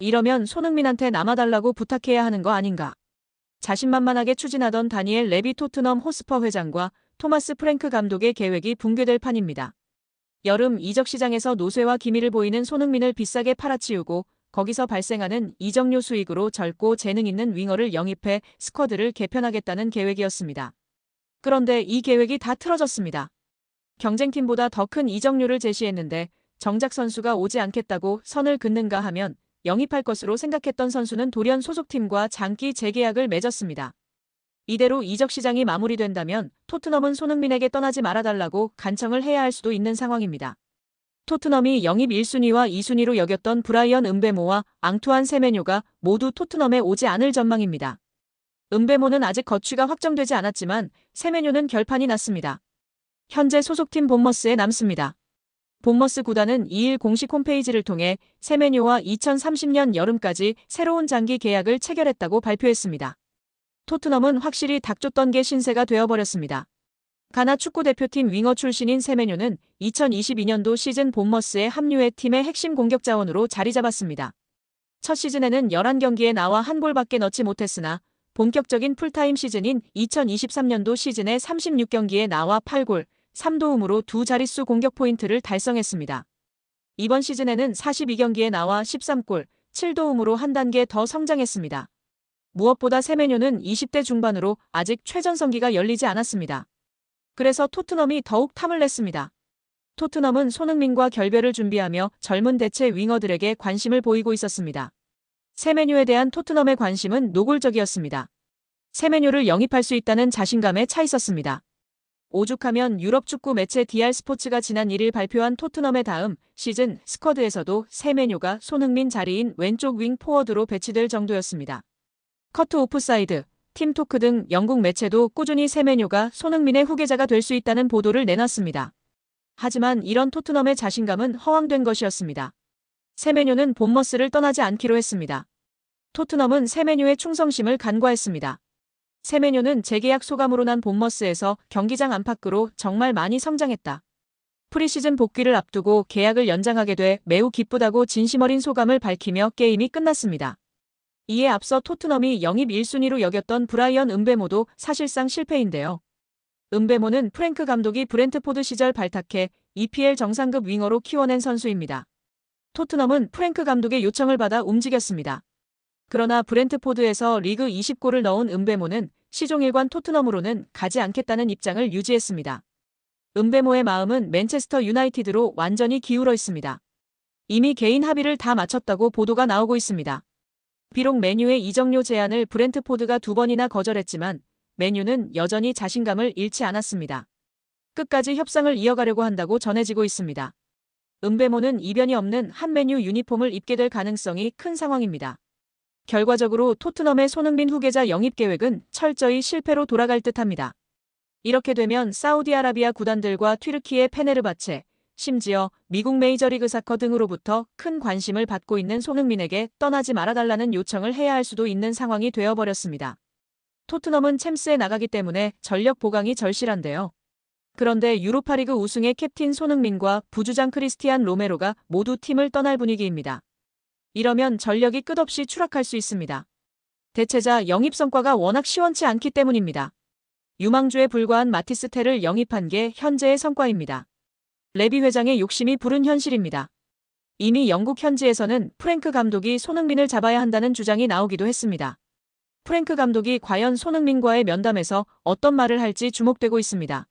이러면 손흥민한테 남아달라고 부탁해야 하는 거 아닌가. 자신만만하게 추진하던 다니엘 레비 토트넘 호스퍼 회장과 토마스 프랭크 감독의 계획이 붕괴될 판입니다. 여름 이적 시장에서 노쇠와 기미를 보이는 손흥민을 비싸게 팔아치우고 거기서 발생하는 이적료 수익으로 젊고 재능 있는 윙어를 영입해 스쿼드를 개편하겠다는 계획이었습니다. 그런데 이 계획이 다 틀어졌습니다. 경쟁팀보다 더 큰 이적료를 제시했는데 정작 선수가 오지 않겠다고 선을 긋는가 하면 영입할 것으로 생각했던 선수는 돌연 소속팀과 장기 재계약을 맺었습니다. 이대로 이적 시장이 마무리된다면 토트넘은 손흥민에게 떠나지 말아달라고 간청을 해야 할 수도 있는 상황입니다. 토트넘이 영입 1순위와 2순위로 여겼던 브라이언 은베모와 앙투안 세메뇨가 모두 토트넘에 오지 않을 전망입니다. 은베모는 아직 거취가 확정되지 않았지만 세메뇨는 결판이 났습니다. 현재 소속팀 본머스에 남습니다. 본머스 구단은 2일 공식 홈페이지를 통해 세메뇨와 2030년 여름까지 새로운 장기 계약을 체결했다고 발표했습니다. 토트넘은 확실히 닥쳤던 게 신세가 되어버렸습니다. 가나 축구대표팀 윙어 출신인 세메뇨는 2022년도 시즌 본머스에 합류해 팀의 핵심 공격 자원으로 자리 잡았습니다. 첫 시즌에는 11경기에 나와 한 골밖에 넣지 못했으나 본격적인 풀타임 시즌인 2023년도 시즌에 36경기에 나와 8골, 3도움으로 두 자릿수 공격 포인트를 달성했습니다. 이번 시즌에는 42경기에 나와 13골, 7도움으로 한 단계 더 성장했습니다. 무엇보다 세메뇨는 20대 중반으로 아직 최전성기가 열리지 않았습니다. 그래서 토트넘이 더욱 탐을 냈습니다. 토트넘은 손흥민과 결별을 준비하며 젊은 대체 윙어들에게 관심을 보이고 있었습니다. 세메뇨에 대한 토트넘의 관심은 노골적이었습니다. 세메뇨를 영입할 수 있다는 자신감에 차 있었습니다. 오죽하면 유럽 축구 매체 DR 스포츠가 지난 1일 발표한 토트넘의 다음 시즌 스쿼드에서도 세메뇨가 손흥민 자리인 왼쪽 윙 포워드로 배치될 정도였습니다. 커트 오프사이드, 팀 토크 등 영국 매체도 꾸준히 세메뇨가 손흥민의 후계자가 될 수 있다는 보도를 내놨습니다. 하지만 이런 토트넘의 자신감은 허황된 것이었습니다. 세메뇨는 본머스를 떠나지 않기로 했습니다. 토트넘은 세메뇨의 충성심을 간과했습니다. 세메뇨는 재계약 소감으로 난 본머스에서 경기장 안팎으로 정말 많이 성장했다. 프리시즌 복귀를 앞두고 계약을 연장하게 돼 매우 기쁘다고 진심 어린 소감을 밝히며 게임이 끝났습니다. 이에 앞서 토트넘이 영입 1순위로 여겼던 브라이언 은베모도 사실상 실패인데요. 은베모는 프랭크 감독이 브렌트포드 시절 발탁해 EPL 정상급 윙어로 키워낸 선수입니다. 토트넘은 프랭크 감독의 요청을 받아 움직였습니다. 그러나 브렌트포드에서 리그 20골을 넣은 은베모는 시종일관 토트넘으로는 가지 않겠다는 입장을 유지했습니다. 은베모의 마음은 맨체스터 유나이티드로 완전히 기울어 있습니다. 이미 개인 합의를 다 마쳤다고 보도가 나오고 있습니다. 비록 메뉴의 이적료 제안을 브렌트포드가 두 번이나 거절했지만 메뉴는 여전히 자신감을 잃지 않았습니다. 끝까지 협상을 이어가려고 한다고 전해지고 있습니다. 은베모는 이변이 없는 한 메뉴 유니폼을 입게 될 가능성이 큰 상황입니다. 결과적으로 토트넘의 손흥민 후계자 영입 계획은 철저히 실패로 돌아갈 듯합니다. 이렇게 되면 사우디아라비아 구단들과 튀르키의 페네르바체, 심지어 미국 메이저리그 사커 등으로부터 큰 관심을 받고 있는 손흥민에게 떠나지 말아달라는 요청을 해야 할 수도 있는 상황이 되어버렸습니다. 토트넘은 챔스에 나가기 때문에 전력 보강이 절실한데요. 그런데 유로파리그 우승의 캡틴 손흥민과 부주장 크리스티안 로메로가 모두 팀을 떠날 분위기입니다. 이러면 전력이 끝없이 추락할 수 있습니다. 대체자 영입 성과가 워낙 시원치 않기 때문입니다. 유망주에 불과한 마티스테를 영입한 게 현재의 성과입니다. 레비 회장의 욕심이 부른 현실입니다. 이미 영국 현지에서는 프랭크 감독이 손흥민을 잡아야 한다는 주장이 나오기도 했습니다. 프랭크 감독이 과연 손흥민과의 면담에서 어떤 말을 할지 주목되고 있습니다.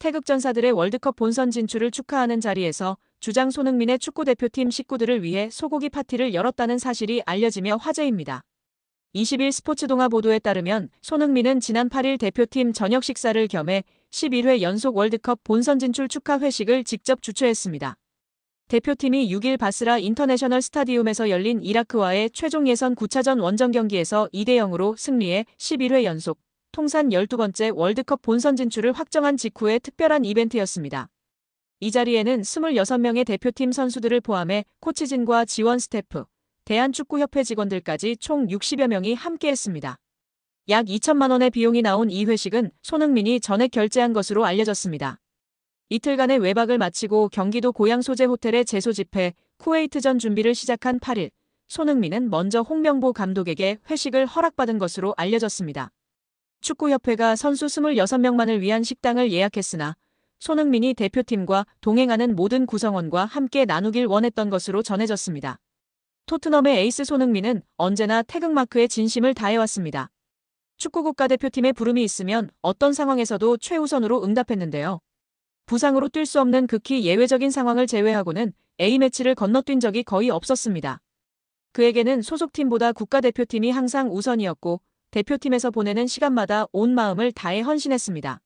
태극전사들의 월드컵 본선 진출을 축하하는 자리에서 주장 손흥민의 축구대표팀 식구들을 위해 소고기 파티를 열었다는 사실이 알려지며 화제입니다. 20일 스포츠 동아 보도에 따르면 손흥민은 지난 8일 대표팀 저녁 식사를 겸해 11회 연속 월드컵 본선 진출 축하 회식을 직접 주최했습니다. 대표팀이 6일 바스라 인터내셔널 스타디움에서 열린 이라크와의 최종 예선 9차전 원정 경기에서 2대 0으로 승리해 11회 연속 통산 12번째 월드컵 본선 진출을 확정한 직후의 특별한 이벤트였습니다. 이 자리에는 26명의 대표팀 선수들을 포함해 코치진과 지원 스태프, 대한축구협회 직원들까지 총 60여 명이 함께했습니다. 약 2천만 원의 비용이 나온 이 회식은 손흥민이 전액 결제한 것으로 알려졌습니다. 이틀간의 외박을 마치고 경기도 고향 소재 호텔에 재소집해 쿠웨이트전 준비를 시작한 8일 손흥민은 먼저 홍명보 감독에게 회식을 허락받은 것으로 알려졌습니다. 축구협회가 선수 26명만을 위한 식당을 예약했으나 손흥민이 대표팀과 동행하는 모든 구성원과 함께 나누길 원했던 것으로 전해졌습니다. 토트넘의 에이스 손흥민은 언제나 태극마크에 진심을 다해왔습니다. 축구 국가대표팀에 부름이 있으면 어떤 상황에서도 최우선으로 응답했는데요. 부상으로 뛸 수 없는 극히 예외적인 상황을 제외하고는 A매치를 건너뛴 적이 거의 없었습니다. 그에게는 소속팀보다 국가대표팀이 항상 우선이었고 대표팀에서 보내는 시간마다 온 마음을 다해 헌신했습니다.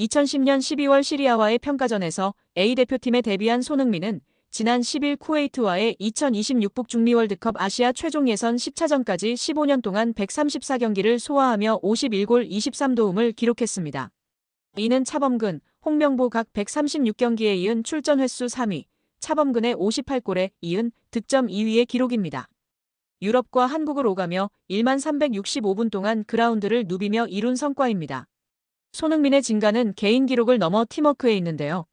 2010년 12월 시리아와의 평가전에서 A대표팀에 데뷔한 손흥민은 지난 10일 쿠웨이트와의 2026 북중미 월드컵 아시아 최종 예선 10차전까지 15년 동안 134경기를 소화하며 51골 23도움을 기록했습니다. 이는 차범근, 홍명보 각 136경기에 이은 출전 횟수 3위, 차범근의 58골에 이은 득점 2위의 기록입니다. 유럽과 한국을 오가며 1만 365분 동안 그라운드를 누비며 이룬 성과입니다. 손흥민의 진가는 개인 기록을 넘어 팀워크에 있는데요.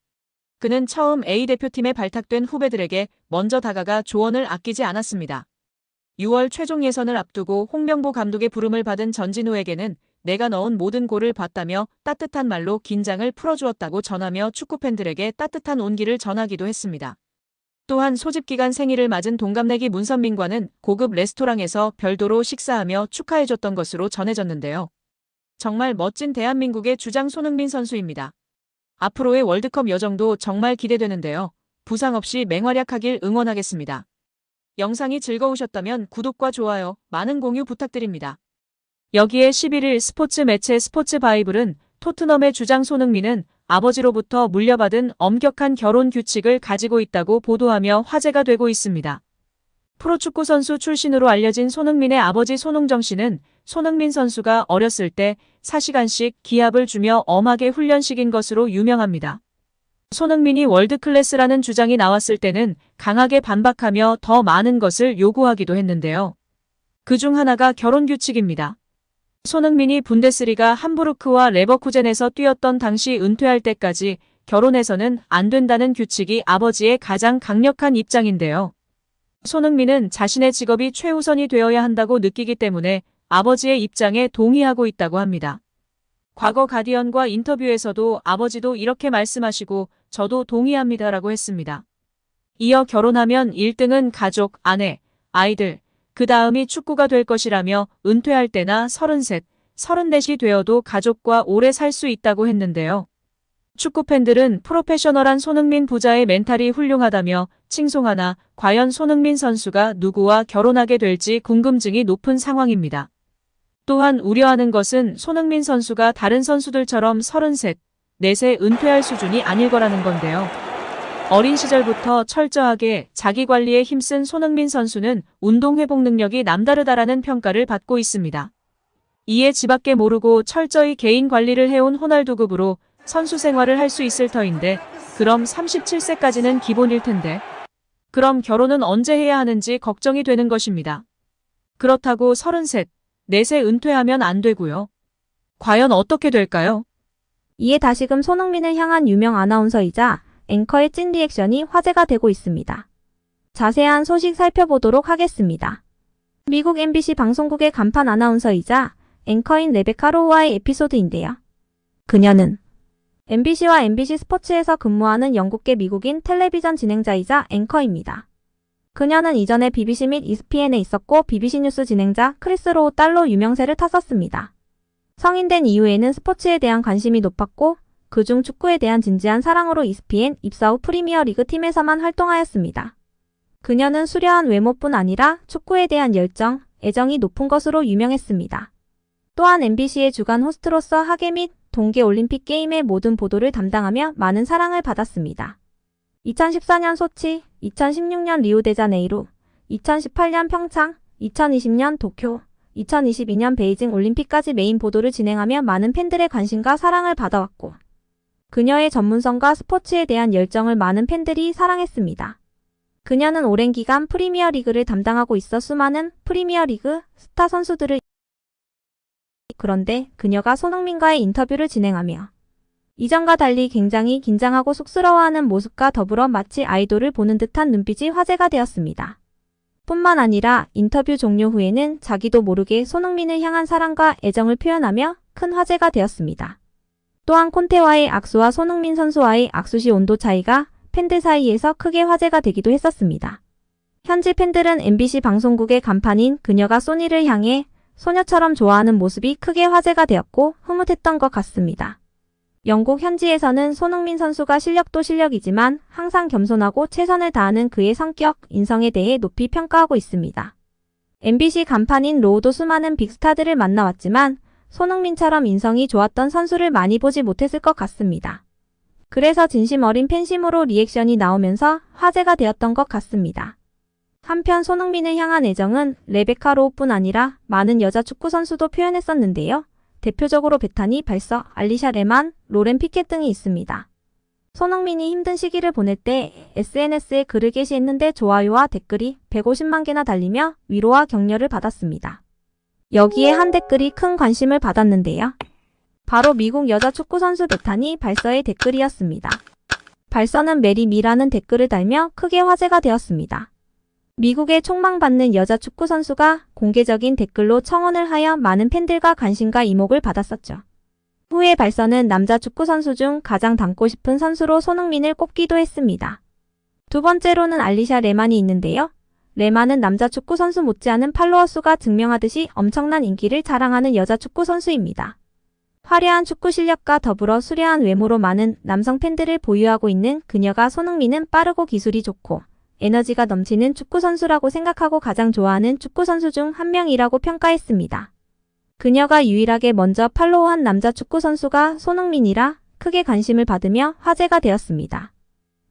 그는 처음 A대표팀에 발탁된 후배들에게 먼저 다가가 조언을 아끼지 않았습니다. 6월 최종 예선을 앞두고 홍명보 감독의 부름을 받은 전진우에게는 내가 넣은 모든 골을 봤다며 따뜻한 말로 긴장을 풀어주었다고 전하며 축구팬들에게 따뜻한 온기를 전하기도 했습니다. 또한 소집기간 생일을 맞은 동갑내기 문선민과는 고급 레스토랑에서 별도로 식사하며 축하해줬던 것으로 전해졌는데요. 정말 멋진 대한민국의 주장 손흥민 선수입니다. 앞으로의 월드컵 여정도 정말 기대되는데요. 부상 없이 맹활약하길 응원하겠습니다. 영상이 즐거우셨다면 구독과 좋아요, 많은 공유 부탁드립니다. 여기에 11일 스포츠 매체 스포츠 바이블은 토트넘의 주장 손흥민은 아버지로부터 물려받은 엄격한 결혼 규칙을 가지고 있다고 보도하며 화제가 되고 있습니다. 프로축구 선수 출신으로 알려진 손흥민의 아버지 손흥정 씨는 손흥민 선수가 어렸을 때 4시간씩 기합을 주며 엄하게 훈련시킨 것으로 유명합니다. 손흥민이 월드클래스라는 주장이 나왔을 때는 강하게 반박하며 더 많은 것을 요구하기도 했는데요. 그 중 하나가 결혼 규칙입니다. 손흥민이 분데스리가 함부르크와 레버쿠젠에서 뛰었던 당시 은퇴할 때까지 결혼해서는 안 된다는 규칙이 아버지의 가장 강력한 입장인데요. 손흥민은 자신의 직업이 최우선이 되어야 한다고 느끼기 때문에 아버지의 입장에 동의하고 있다고 합니다. 과거 가디언과 인터뷰에서도 아버지도 이렇게 말씀하시고 저도 동의합니다라고 했습니다. 이어 결혼하면 1등은 가족, 아내, 아이들, 그 다음이 축구가 될 것이라며 은퇴할 때나 33, 34이 되어도 가족과 오래 살 수 있다고 했는데요. 축구 팬들은 프로페셔널한 손흥민 부자의 멘탈이 훌륭하다며 칭송하나 과연 손흥민 선수가 누구와 결혼하게 될지 궁금증이 높은 상황입니다. 또한 우려하는 것은 손흥민 선수가 다른 선수들처럼 33, 4세 은퇴할 수준이 아닐 거라는 건데요. 어린 시절부터 철저하게 자기 관리에 힘쓴 손흥민 선수는 운동 회복 능력이 남다르다라는 평가를 받고 있습니다. 이에 지밖에 모르고 철저히 개인 관리를 해온 호날두급으로 선수 생활을 할 수 있을 터인데 그럼 37세까지는 기본일 텐데 그럼 결혼은 언제 해야 하는지 걱정이 되는 것입니다. 그렇다고 33, 4세 은퇴하면 안 되고요. 과연 어떻게 될까요? 이에 다시금 손흥민을 향한 유명 아나운서이자 앵커의 찐 리액션이 화제가 되고 있습니다. 자세한 소식 살펴보도록 하겠습니다. 미국 MBC 방송국의 간판 아나운서이자 앵커인 레베카 로우와의 에피소드인데요. 그녀는 MBC와 MBC 스포츠에서 근무하는 영국계 미국인 텔레비전 진행자이자 앵커입니다. 그녀는 이전에 BBC 및 ESPN에 있었고 BBC 뉴스 진행자 크리스 로우 딸로 유명세를 탔었습니다. 성인된 이후에는 스포츠에 대한 관심이 높았고 그중 축구에 대한 진지한 사랑으로 ESPN 입사 후 프리미어 리그 팀에서만 활동하였습니다. 그녀는 수려한 외모뿐 아니라 축구에 대한 열정, 애정이 높은 것으로 유명했습니다. 또한 MBC의 주간 호스트로서 하계 및 동계 올림픽 게임의 모든 보도를 담당하며 많은 사랑을 받았습니다. 2014년 소치, 2016년 리우데자네이루, 2018년 평창, 2020년 도쿄, 2022년 베이징 올림픽까지 메인 보도를 진행하며 많은 팬들의 관심과 사랑을 받아왔고, 그녀의 전문성과 스포츠에 대한 열정을 많은 팬들이 사랑했습니다. 그녀는 오랜 기간 프리미어 리그를 담당하고 있어 수많은 프리미어 리그 스타 선수들을 그런데 그녀가 손흥민과의 인터뷰를 진행하며 이전과 달리 굉장히 긴장하고 쑥스러워하는 모습과 더불어 마치 아이돌을 보는 듯한 눈빛이 화제가 되었습니다. 뿐만 아니라 인터뷰 종료 후에는 자기도 모르게 손흥민을 향한 사랑과 애정을 표현하며 큰 화제가 되었습니다. 또한 콘테와의 악수와 손흥민 선수와의 악수시 온도 차이가 팬들 사이에서 크게 화제가 되기도 했었습니다. 현지 팬들은 MBC 방송국의 간판인 그녀가 소니를 향해 소녀처럼 좋아하는 모습이 크게 화제가 되었고 흐뭇했던 것 같습니다. 영국 현지에서는 손흥민 선수가 실력도 실력이지만 항상 겸손하고 최선을 다하는 그의 성격, 인성에 대해 높이 평가하고 있습니다. MBC 간판인 로우도 수많은 빅스타들을 만나왔지만 손흥민처럼 인성이 좋았던 선수를 많이 보지 못했을 것 같습니다. 그래서 진심 어린 팬심으로 리액션이 나오면서 화제가 되었던 것 같습니다. 한편 손흥민을 향한 애정은 레베카 로우뿐 아니라 많은 여자 축구 선수도 표현했었는데요. 대표적으로 베타니, 발서, 알리샤 레만, 로렌 피켓 등이 있습니다. 손흥민이 힘든 시기를 보낼 때 SNS에 글을 게시했는데 좋아요와 댓글이 150만 개나 달리며 위로와 격려를 받았습니다. 여기에 한 댓글이 큰 관심을 받았는데요. 바로 미국 여자 축구 선수 베타니 발서의 댓글이었습니다. 발서는 메리 미라는 댓글을 달며 크게 화제가 되었습니다. 미국의 촉망받는 여자 축구 선수가 공개적인 댓글로 청원을 하여 많은 팬들과 관심과 이목을 받았었죠. 후에 발서는 남자 축구 선수 중 가장 닮고 싶은 선수로 손흥민을 꼽기도 했습니다. 두 번째로는 알리샤 레만이 있는데요. 레만은 남자 축구 선수 못지않은 팔로워 수가 증명하듯이 엄청난 인기를 자랑하는 여자 축구 선수입니다. 화려한 축구 실력과 더불어 수려한 외모로 많은 남성 팬들을 보유하고 있는 그녀가 손흥민은 빠르고 기술이 좋고 에너지가 넘치는 축구 선수라고 생각하고 가장 좋아하는 축구 선수 중 한 명이라고 평가했습니다. 그녀가 유일하게 먼저 팔로우한 남자 축구 선수가 손흥민이라 크게 관심을 받으며 화제가 되었습니다.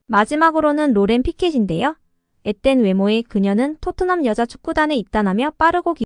마지막으로는 로렌 피켓인데요. 앳된 외모의 그녀는 토트넘 여자 축구단에 입단하며 빠르고 기